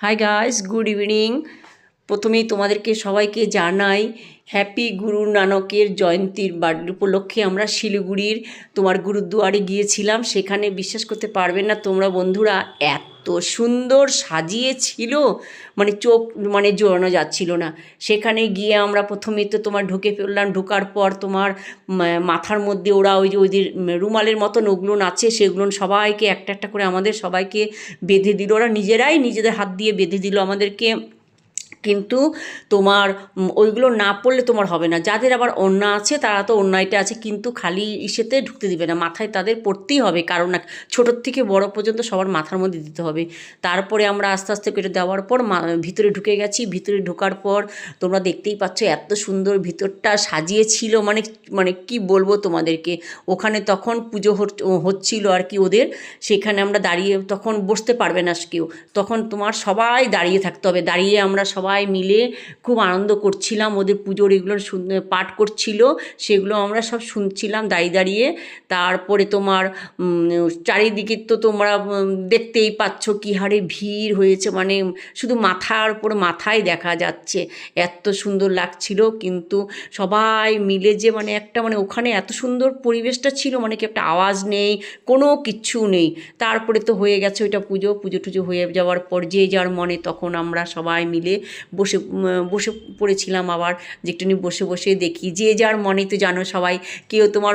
hi guys good evening. প্রথমেই তোমাদেরকে সবাইকে জানাই হ্যাপি গুরু নানকের জয়ন্তীর বার্থডে উপলক্ষে আমরা শিলিগুড়ির তোমার গুরুদুয়ারে গিয়েছিলাম। সেখানে বিশ্বাস করতে পারবে না তোমরা বন্ধুরা, এত সুন্দর সাজিয়েছিল মানে চোখ মানে জোরানো যাচ্ছিল না। সেখানে গিয়ে আমরা প্রথমেই তো তোমার ঢুকে ফেললাম ঢোকার পর তোমার মাথার মধ্যে ওরা ওই যে ওদের রুমালের মতন ওগুলো আছে সেগুলো সবাইকে একটা একটা করে আমাদের সবাইকে বেঁধে দিল। ওরা নিজেরাই নিজেদের হাত দিয়ে বেঁধে দিল আমাদেরকে। কিন্তু তোমার ওইগুলো না পড়লে তোমার হবে না। যাদের আবার অন্যা আছে, তারা তো অন্যায়টা আছে, কিন্তু খালি ইসেতে ঢুকতে দিবে না। মাথায় তাদের পড়তেই হবে, কারণ না, ছোটোর থেকে বড় পর্যন্ত সবার মাথার মধ্যে দিতে হবে। তারপরে আমরা আস্তে আস্তে করে দেওয়ার পর ভিতরে ঢুকে গেছি। ভিতরে ঢোকার পর তোমরা দেখতেই পাচ্ছ এত সুন্দর ভিতরটা সাজিয়েছিল মানে মানে কি বলব তোমাদেরকে? ওখানে তখন পুজো হচ্ছিল আর কি ওদের। সেখানে আমরা দাঁড়িয়ে তখন বসতে পারবে না কেউ। তখন তোমার সবাই দাঁড়িয়ে থাকতে হবে। দাঁড়িয়ে আমরা সবাই মিলে খুব আনন্দ করছিলাম। ওদের পুজোর এগুলো পাঠ করছিল, সেগুলো আমরা সব শুনছিলাম দাঁড়িয়ে দাঁড়িয়ে। তারপরে তোমার চারিদিকে তো তোমরা দেখতেই পাচ্ছ কী হারে ভিড় হয়েছে। মানে শুধু মাথার উপর মাথায় দেখা যাচ্ছে। এত সুন্দর লাগছিল, কিন্তু সবাই মিলে যে মানে একটা মানে ওখানে এত সুন্দর পরিবেশটা ছিল মানে কি একটা আওয়াজ নেই, কোনো কিচ্ছু নেই। তারপরে তো হয়ে গেছে ওইটা পুজো। পুজো টুজো হয়ে যাওয়ার পর যে যার মনে, তখন আমরা সবাই মিলে বসে বসে পড়েছিলাম আবার, যে একটুখানি বসে বসে দেখি, যে যার মনে তো জানো সবাই, কেউ তোমার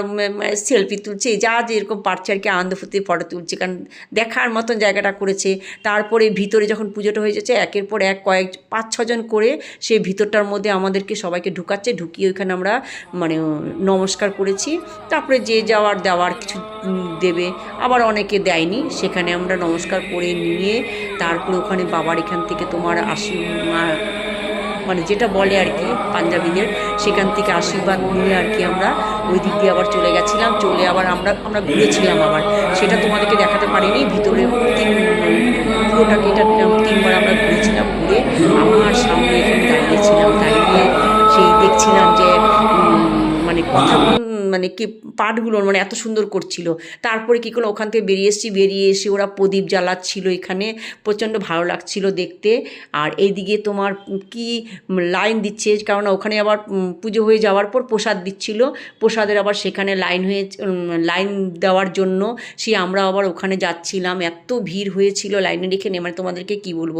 সেলফি তুলছে, যা যেরকম পারছে আর কি আনন্দ ফুর্তি ফটো তুলছে, কারণ দেখার মতন জায়গাটা করেছে, তারপরে ভিতরে যখন পুজোটা হয়ে যাচ্ছে, একের পর এক কয়েক, পাঁচ ছজন করে সেই ভিতরটার মধ্যে আমাদেরকে সবাইকে ঢুকাচ্ছে, ঢুকিয়ে ওইখানে আমরা মানে নমস্কার করেছি, তারপরে যে যাওয়ার দেওয়ার কিছু দেবে আবার অনেকে দেয়নি। সেখানে আমরা নমস্কার করে নিয়ে তারপরে ওখানে বাবার এখান থেকে তোমার আশি মানে যেটা বলে আর কি, পাঞ্জাবিদের, সেখান থেকে আশীর্বাদ নিয়ে আর কি আমরা ওই দিক দিয়ে আবার চলে গেছিলাম। চলে আবার আমরা আমরা ঘুরেছিলাম আবার। সেটা তোমাদেরকে দেখাতে পারিনি। ভিতরে তিন পুরোটাকে এটা তিনবার আমরা ঘুরেছিলাম, ঘুরে আমার সামনে এখানে দাঁড়িয়েছিলাম। দাঁড়িয়ে সেই দেখছিলাম যে মানে কথা মানে কি পাঠগুলো মানে এত সুন্দর করছিল। তারপরে কী করল? ওখান থেকে বেরিয়ে এসেছি, বেরিয়ে এসে ওরা প্রদীপ জ্বালাচ্ছিল এখানে। প্রচণ্ড ভালো লাগছিল দেখতে। আর এইদিকে তোমার কি লাইন দিচ্ছে? কারণ ওখানে আবার পুজো হয়ে যাওয়ার পর প্রসাদ দিচ্ছিল। প্রসাদের আবার সেখানে লাইন হয়ে লাইন দেওয়ার জন্য সে আমরা আবার ওখানে যাচ্ছিলাম। এত ভিড় হয়েছিল লাইনে রেখে নে মানে তোমাদেরকে কি বলব?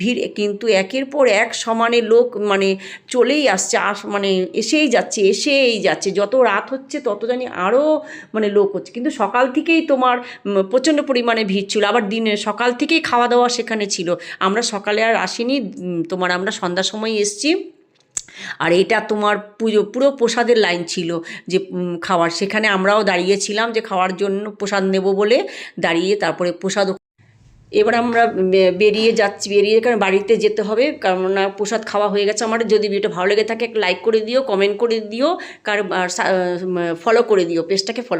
ভিড় কিন্তু একের পর এক সমানে লোক মানে চলেই আসছে। আস মানে এসেই যাচ্ছে এসেই যাচ্ছে। যত রাত হচ্ছে তত জানি আরও মানে লোক হচ্ছে। কিন্তু সকাল থেকেই তোমার প্রচণ্ড পরিমাণে ভিড় ছিল। আবার দিনে, সকাল থেকেই খাওয়া দাওয়া সেখানে ছিল। আমরা সকালে আর আসিনি তোমার আমরা সন্ধ্যার সময় এসছি। আর এটা তোমার পুজো, পুরো প্রসাদের লাইন ছিল যে খাওয়ার। সেখানে আমরাও দাঁড়িয়েছিলাম যে, খাওয়ার জন্য প্রসাদ নেব বলে দাঁড়িয়ে তারপরে প্রসাদ এবার আমরা বেরিয়ে যাচ্ছি, বেরিয়ে কারণ বাড়িতে যেতে হবে, কারণ প্রসাদ খাওয়া হয়ে গেছে আমার। যদি ভিডিওটা ভালো লেগে থাকে লাইক করে দিও কমেন্ট করে দিও, কার ফলো করে দিও পেজটাকে ফলো